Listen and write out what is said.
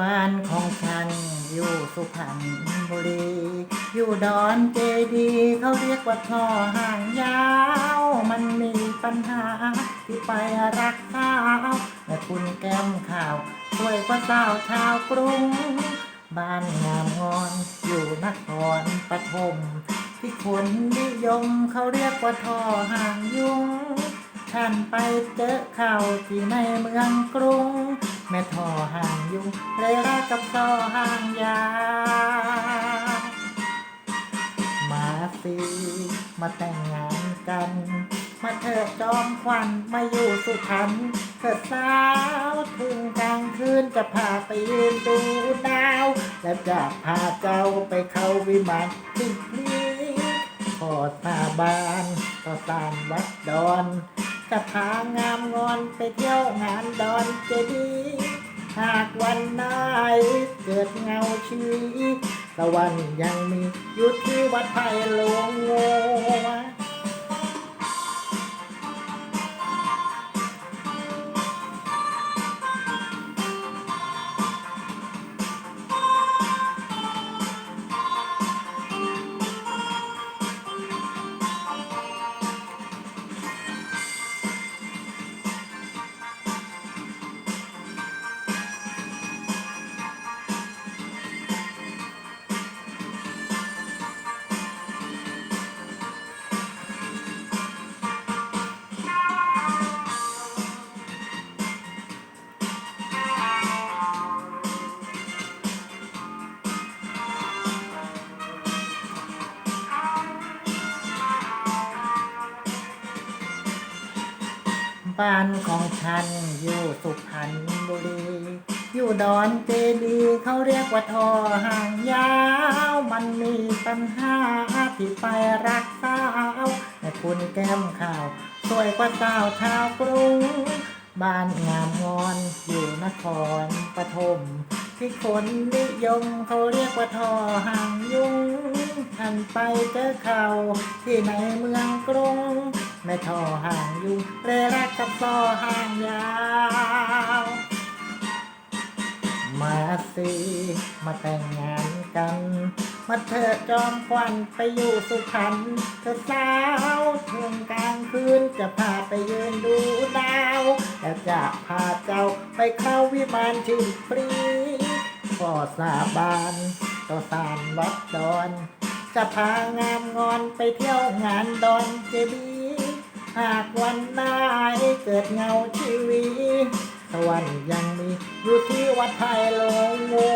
บ้านของฉันอยู่สุพรรณบุรี อยู่ดอนเจดีย์เขาเรียกว่าท่อห่างยาว มันมีปัญหาที่ไปรักษาแม่คุณแก้มข่าวช่วยกว่าสาวชาวกรุง บ้านงามงอนอยู่นครปฐมที่คนนิยมเขาเรียกว่าท่อห่างยุง ท่านไปเจอข่าวที่ในเมืองกรุง แม่ท่อห่างยุงเลยรักกับท่อห่างยา มาสิมาแต่งงานกัน มาเถิดจอมควันมาอยู่สุพรรณเถิดสาวถึงกลางคืนจะพาไปยืนดูดาว และจะพาเจ้าไปเข้าวิมานที่นี้ขอสาบานต่อสารวัดดอน สภางามงอนไปเที่ยวงานดอนเจดีย์หากวันไหนเกิดเงาชีวิตตะวันยังมีอยู่ที่วัดไผ่หลวง บ้านของฉันอยู่สุพรรณบุรี อยู่ดอนเจดีย์เขาเรียกว่าทอห่างยาว มันมีปัญหาที่ไปรักสาวแต่คุณแก้มข่าว สวยกว่าสาวชาวกรุง บ้านงามงอนอยู่นครปฐมที่คนนิยมเขาเรียกว่าทอห่างยุงท่านไปเจอเขาที่ในเมืองกรุง แม่ท่อห่างยุงเลยรักกับต่อห่างยาว มาสิมาแต่งงานกัน มาเถิดจอมควันไปอยู่สุพรรณเธอสาวเที่ยงกลางคืนจะพาไปยืนดูดาวและจะพาเจ้าไปเข้าวิมานชื่นปรีก็สาบานต่อสารวัดดอนจะพางามงอนไปเที่ยวงานดอนเจดีย์ หากวันไหนเกิดเงาชีวิตสวรรค์ยังมีอยู่ที่วัดไทยหลวงงู